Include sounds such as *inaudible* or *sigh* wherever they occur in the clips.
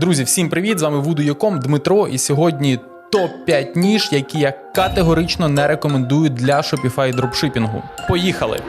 Друзі, всім привіт! З вами Voodoo.com Дмитро. І сьогодні топ-5 ніж, які я категорично не рекомендую для Shopify дропшипінгу. Поїхали!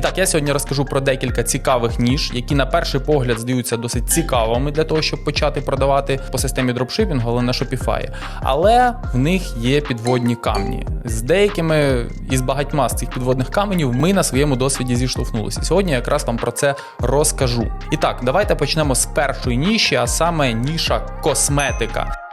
І так, я сьогодні розкажу про декілька цікавих ніж, які на перший погляд здаються досить цікавими для того, щоб почати продавати по системі дропшипінгу, але на Shopify. Але в них є підводні камні. З деякими і з багатьма з цих підводних каменів ми на своєму досвіді зіштовхнулися. Сьогодні якраз вам про це розкажу. І так, давайте почнемо з першої ніші, а саме ніша косметика.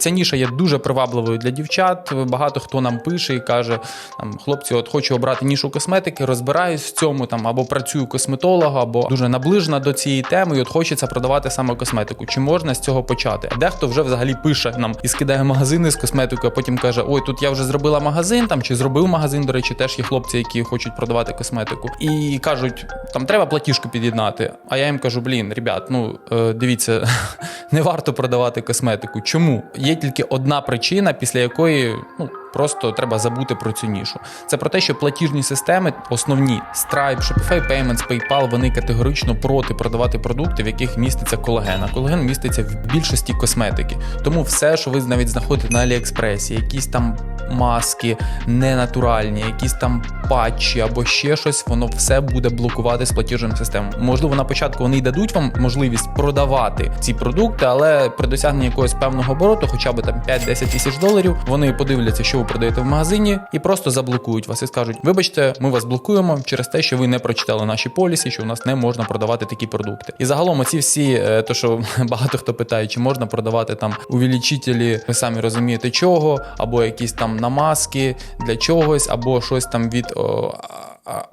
Ця ніша є дуже привабливою для дівчат. Багато хто нам пише і каже: там, хлопці, от хочу обрати нішу косметики, розбираюсь в цьому там або працюю косметологом, або дуже наближена до цієї теми, і от хочеться продавати саме косметику. Чи можна з цього почати? Дехто вже взагалі пише нам і скидає магазини з косметикою, а потім каже: Ой, тут я вже зробила магазин, там чи зробив магазин. До речі, теж є хлопці, які хочуть продавати косметику, і кажуть, там треба платіжку під'єднати. А я їм кажу: блін, ребят, ну е, дивіться, *laughs* не варто продавати косметику. Чому? Є тільки одна причина, після якої ну. Просто треба забути про цю нішу. Це про те, що платіжні системи, основні Stripe, Shopify Payments, PayPal, вони категорично проти продавати продукти, в яких міститься колаген. А колаген міститься в більшості косметики. Тому все, що ви навіть знаходите на Аліекспресі, якісь там маски ненатуральні, якісь там патчі або ще щось, воно все буде блокувати з платіжним системами. Можливо, на початку вони й дадуть вам можливість продавати ці продукти, але при досягненні якогось певного обороту, хоча б там 5-10 тисяч доларів, вони подивляться, що ви продаєте в магазині, і просто заблокують вас і скажуть: вибачте, ми вас блокуємо через те, що ви не прочитали наші полісі, що у нас не можна продавати такі продукти. І загалом, оці всі, е, то що *laughs* багато хто питає, чи можна продавати там увеличителі, ви самі розумієте чого, або якісь там намазки для чогось, або щось там від. О,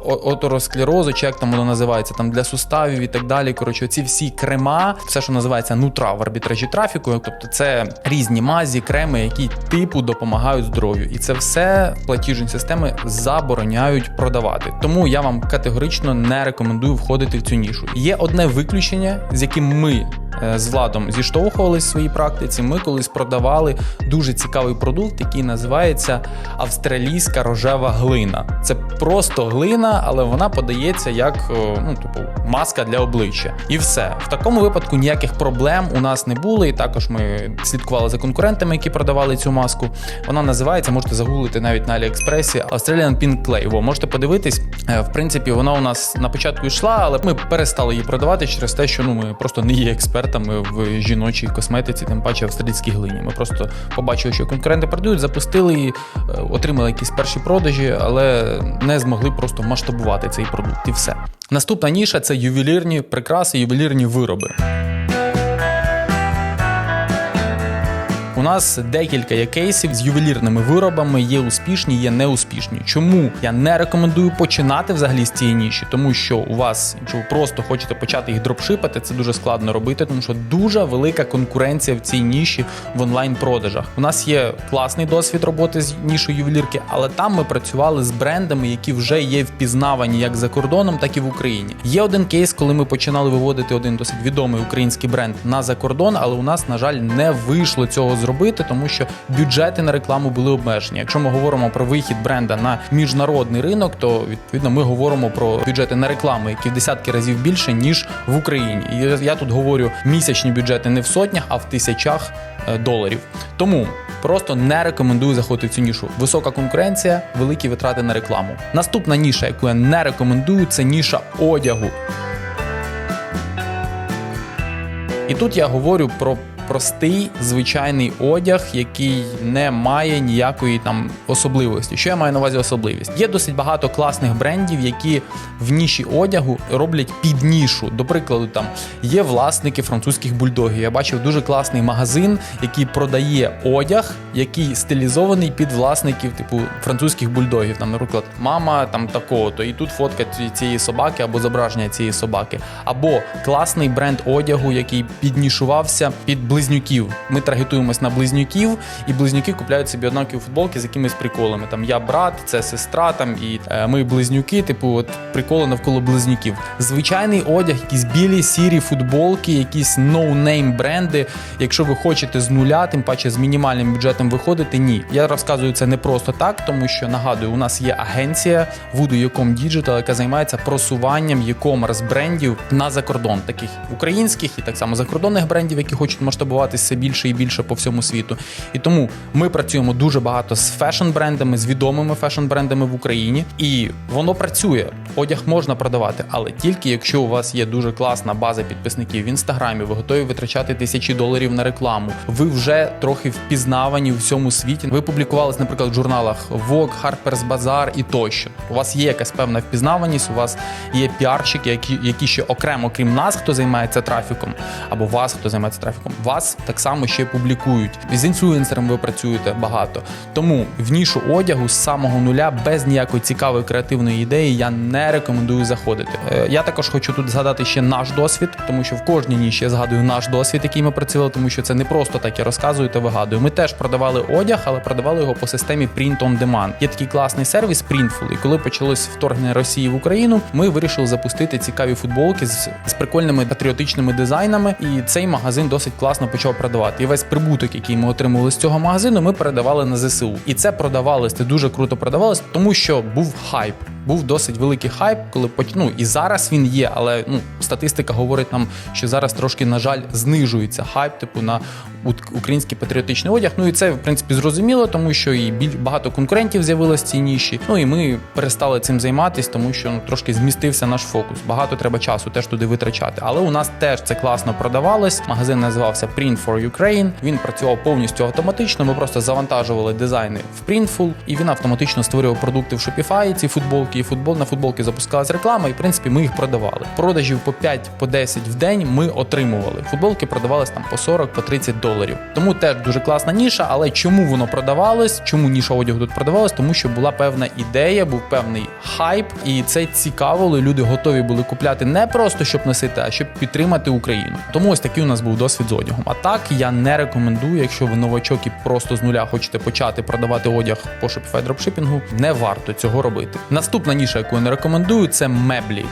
оторосклерозу, чи як там воно називається, там для суставів і так далі. Коротше, ці всі крема, все, що називається нутра в арбітражі трафіку, тобто це різні мазі, креми, які типу допомагають здоров'ю. І це все платіжні системи забороняють продавати. Тому я вам категорично не рекомендую входити в цю нішу. Є одне виключення, з яким ми. З владом зіштовхувались в своїй практиці. Ми колись продавали дуже цікавий продукт, який називається австралійська рожева глина. Це просто глина, але вона подається як ну, типу, маска для обличчя. І все. В такому випадку ніяких проблем у нас не було. І також ми слідкували за конкурентами, які продавали цю маску. Вона називається, можете загуглити навіть на Аліекспресі Australian Pink Clay. Во, можете подивитись. В принципі, вона у нас на початку йшла, але ми перестали її продавати через те, що ну ми просто не є експертами в жіночій косметиці, тим паче в австралійській глині. Ми просто побачили, що конкуренти продають, запустили її, отримали якісь перші продажі, але не змогли просто масштабувати цей продукт і все. Наступна ніша це ювелірні прикраси, ювелірні вироби. У нас декілька є кейсів з ювелірними виробами, є успішні, є неуспішні. Чому я не рекомендую починати взагалі з цієї ніші? Тому що у вас, якщо ви просто хочете почати їх дропшипати, це дуже складно робити, тому що дуже велика конкуренція в цій ніші в онлайн-продажах. У нас є класний досвід роботи з нішою ювелірки, але там ми працювали з брендами, які вже є впізнавані як за кордоном, так і в Україні. Є один кейс, коли ми починали виводити один досить відомий український бренд на закордон, але у нас, на жаль, не вийшло цього зробити зробити, тому що бюджети на рекламу були обмежені. Якщо ми говоримо про вихід бренда на міжнародний ринок, то відповідно ми говоримо про бюджети на рекламу, які в десятки разів більше ніж в Україні. І я тут говорю місячні бюджети не в сотнях, а в тисячах доларів. Тому. Просто не рекомендую заходити в цю нішу. Висока конкуренція, великі витрати на рекламу. Наступна ніша, яку я не рекомендую, це ніша одягу. І тут я говорю про простий звичайний одяг, який не має ніякої там особливості. Що я маю на увазі особливість? Є досить багато класних брендів, які в ніші одягу роблять під нішу. До прикладу, там є власники французьких бульдогів. Я бачив дуже класний магазин, який продає одяг, який стилізований під власників, типу французьких бульдогів. Там, наприклад, мама там такого, то і тут фотка цієї собаки або зображення цієї собаки. Або класний бренд одягу, який піднішувався під близнюків. Ми таргетуємось на близнюків, і близнюки купляють собі однакові футболки з якимись приколами. Там я брат, це сестра, там і е, ми близнюки. Типу, от приколи навколо близнюків. Звичайний одяг, якісь білі, сірі футболки, якісь ноунейм бренди. Якщо ви хочете з нуля, тим паче з мінімальним бюджетом виходити, ні. Я розказую це не просто так, тому що нагадую, у нас є агенція Voodoo Yocom Digital, яка займається просуванням e-commerce брендів на закордон, таких українських і так само закордонних брендів, які хочуть масштабуватися все більше і більше по всьому світу. І тому ми працюємо дуже багато з фешн-брендами, з відомими фешн-брендами в Україні, і воно працює. Одяг можна продавати, але тільки якщо у вас є дуже класна база підписників в інстаграмі, ви готові витрачати тисячі доларів на рекламу. Ви вже трохи впізнавані у всьому світі. Ви публікувались, наприклад, в журналах Vogue, Harper's Bazaar і тощо. У вас є якась певна впізнаваність, у вас є піарщики, які, які ще окремо, крім нас, хто займається трафіком, або вас, хто займається трафіком, вас так само ще публікують. З інфлюенсером ви працюєте багато. Тому в нішу одягу з самого нуля без ніякої цікавої креативної ідеї я не рекомендую заходити. Е, Я також хочу тут згадати ще наш досвід, тому що в кожній ніші я згадую наш досвід, який ми працювали, тому що це не просто так я розказую та вигадую. Ми теж продавали одяг, але продавали його по системі Print on Demand. Є такий класний сервіс Printful. І коли почалось вторгнення Росії в Україну, ми вирішили запустити цікаві футболки з, з прикольними патріотичними дизайнами. І цей магазин досить класно почав продавати. І весь прибуток, який ми отримували з цього магазину, ми передавали на ЗСУ. І це продавалось, це дуже круто продавалось, тому що був хайп. Був досить великий хайп, коли поч- ну, і зараз він є, але ну статистика говорить нам, що зараз трошки, на жаль, знижується хайп, типу на український патріотичний одяг. Ну і це в принципі зрозуміло, тому що і біль багато конкурентів з'явилось в цій ніші. Ну і ми перестали цим займатися, тому що ну трошки змістився наш фокус. Багато треба часу теж туди витрачати. Але у нас теж це класно продавалось. Магазин називався Print for Ukraine. Він працював повністю автоматично. Ми просто завантажували дизайни в Printful, і він автоматично створював продукти в Shopify, ці футболки і футбол на футболки запускалась реклама, і в принципі ми їх продавали. Продажів по 5 по 10 в день ми отримували. Футболки продавались там по 40 по 30 доларів. Тому теж дуже класна ніша. Але чому воно продавалось? Чому ніша одягу тут продавалась? Тому що була певна ідея, був певний хайп, і це цікавило. Люди готові були купляти не просто щоб носити, а щоб підтримати Україну. Тому ось такий у нас був досвід з одягом. А так я не рекомендую, якщо ви новачок і просто з нуля хочете почати продавати одяг по Shopify дропшипінгу, не варто цього робити. Наступна ніша, яку я не рекомендую, це меблі.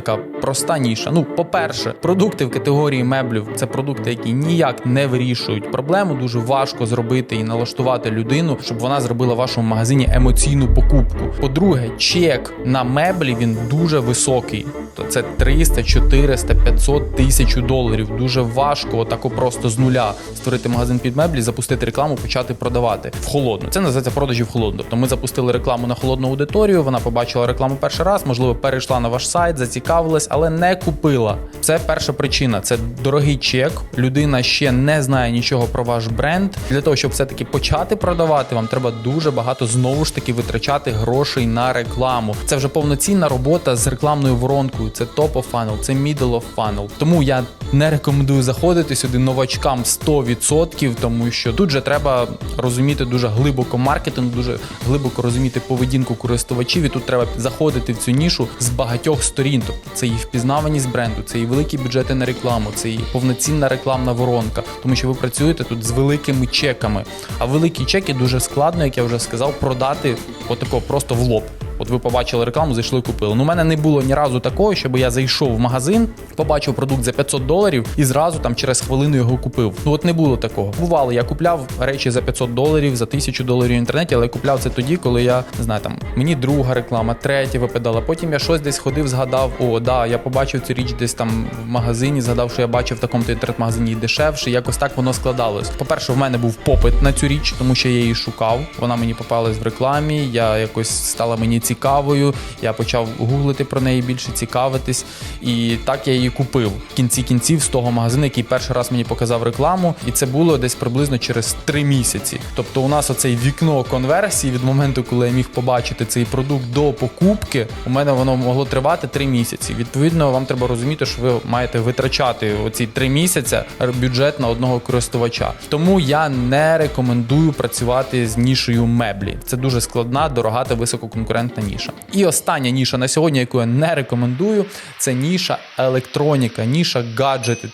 Така проста ніша. Ну, по-перше, продукти в категорії меблів це продукти, які ніяк не вирішують проблему. Дуже важко зробити і налаштувати людину, щоб вона зробила в вашому магазині емоційну покупку. По-друге, чек на меблі він дуже високий. То це 300, 400, 500 тисяч доларів. Дуже важко отако просто з нуля створити магазин під меблі, запустити рекламу, почати продавати в холодну. Це називається продажі в холодну. Тобто ми запустили рекламу на холодну аудиторію. Вона побачила рекламу перший раз, можливо, перейшла на ваш сайт, зацікавилась, але не купила. Це перша причина. Це дорогий чек. Людина ще не знає нічого про ваш бренд. Для того, щоб все-таки почати продавати, вам треба дуже багато знову ж таки витрачати грошей на рекламу. Це вже повноцінна робота з рекламною воронкою. Це топ-оф-фанел, це middle of funnel. Тому я не рекомендую заходити сюди новачкам 100%, тому що тут же треба розуміти дуже глибоко маркетинг, дуже глибоко розуміти поведінку користувачів. І тут треба заходити в цю нішу з багатьох сторін. Тобто це і впізнаваність бренду, це і великі бюджети на рекламу, це і повноцінна рекламна воронка, тому що ви працюєте тут з великими чеками. А великі чеки дуже складно, як я вже сказав, продати отако просто в лоб. От ви побачили рекламу, зайшли купили. Ну, у мене не було ні разу такого, щоб я зайшов в магазин, побачив продукт за 500 доларів і зразу там через хвилину його купив. Ну от не було такого. Бувало, я купляв речі за 500 доларів, за 1000 доларів в інтернеті, але я купляв це тоді, коли я не знаю, там мені друга реклама, третя випадала. Потім я щось десь ходив, згадав, о, да, я побачив цю річ десь там в магазині, згадав, що я бачив в такому-то інтернет-магазині дешевше. Якось так воно складалось. По-перше, в мене був попит на цю річ, тому що я її шукав. Вона мені попалась в рекламі. Я якось стала мені цікавою. Я почав гуглити про неї більше цікавитись, і так я її купив в кінці кінців з того магазину, який перший раз мені показав рекламу, і це було десь приблизно через три місяці. Тобто, у нас оцей вікно конверсії від моменту, коли я міг побачити цей продукт до покупки, у мене воно могло тривати три місяці. Відповідно, вам треба розуміти, що ви маєте витрачати оці три місяці бюджет на одного користувача. Тому я не рекомендую працювати з нішою меблі. Це дуже складна, дорога та висококонкурентна класна ніша. І остання ніша на сьогодні, яку я не рекомендую, це ніша електроніка, ніша гаджети.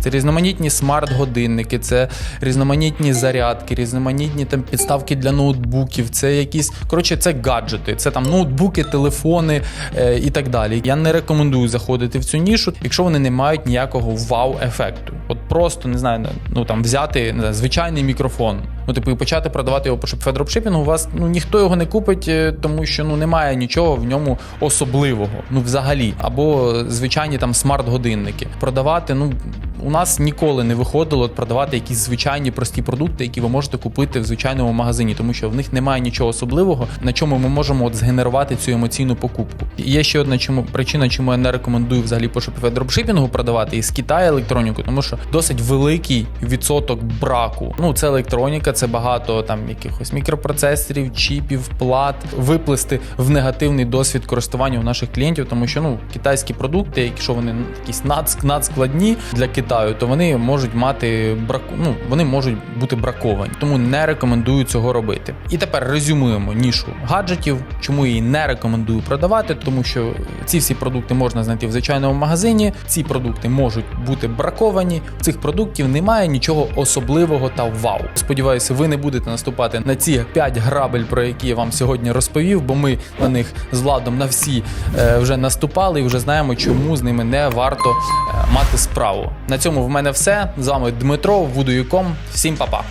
Це різноманітні смарт-годинники, це різноманітні зарядки, різноманітні там підставки для ноутбуків, це якісь коротше, це гаджети, це там ноутбуки, телефони е, і так далі. Я не рекомендую заходити в цю нішу, якщо вони не мають ніякого вау-ефекту. От просто не знаю, ну там взяти не знаю, звичайний мікрофон. Ну, типу, і почати продавати його по федропшипінгу, у вас ну ніхто його не купить, е, тому що ну немає нічого в ньому особливого. Ну взагалі, або звичайні там смарт-годинники. Продавати, ну у нас ніколи не виходило продавати якісь звичайні прості продукти, які ви можете купити в звичайному магазині, тому що в них немає нічого особливого, на чому ми можемо от згенерувати цю емоційну покупку. І є ще одна чому причина, чому я не рекомендую взагалі по Shopify дропшипінгу продавати із Китаю електроніку, тому що досить великий відсоток браку. Ну це електроніка, багато там якихось мікропроцесорів, чіпів, плат, виплести в негативний досвід користування у наших клієнтів, тому що ну китайські продукти, якщо вони якісь над, надскладні для Китаю, то вони можуть мати брак, ну вони можуть бути браковані, тому не рекомендую цього робити. І тепер резюмуємо нішу гаджетів, чому її не рекомендую продавати, тому що ці всі продукти можна знайти в звичайному магазині. Ці продукти можуть бути браковані. Цих продуктів немає нічого особливого та вау. Сподіваюся, ви не будете наступати на ці 5 грабель, про які я вам сьогодні розповів, бо ми на них з владом на всі е, вже наступали і вже знаємо, чому з ними не варто е, мати справу. На цьому в мене все. З вами Дмитро, Вудуюком. Всім па-па!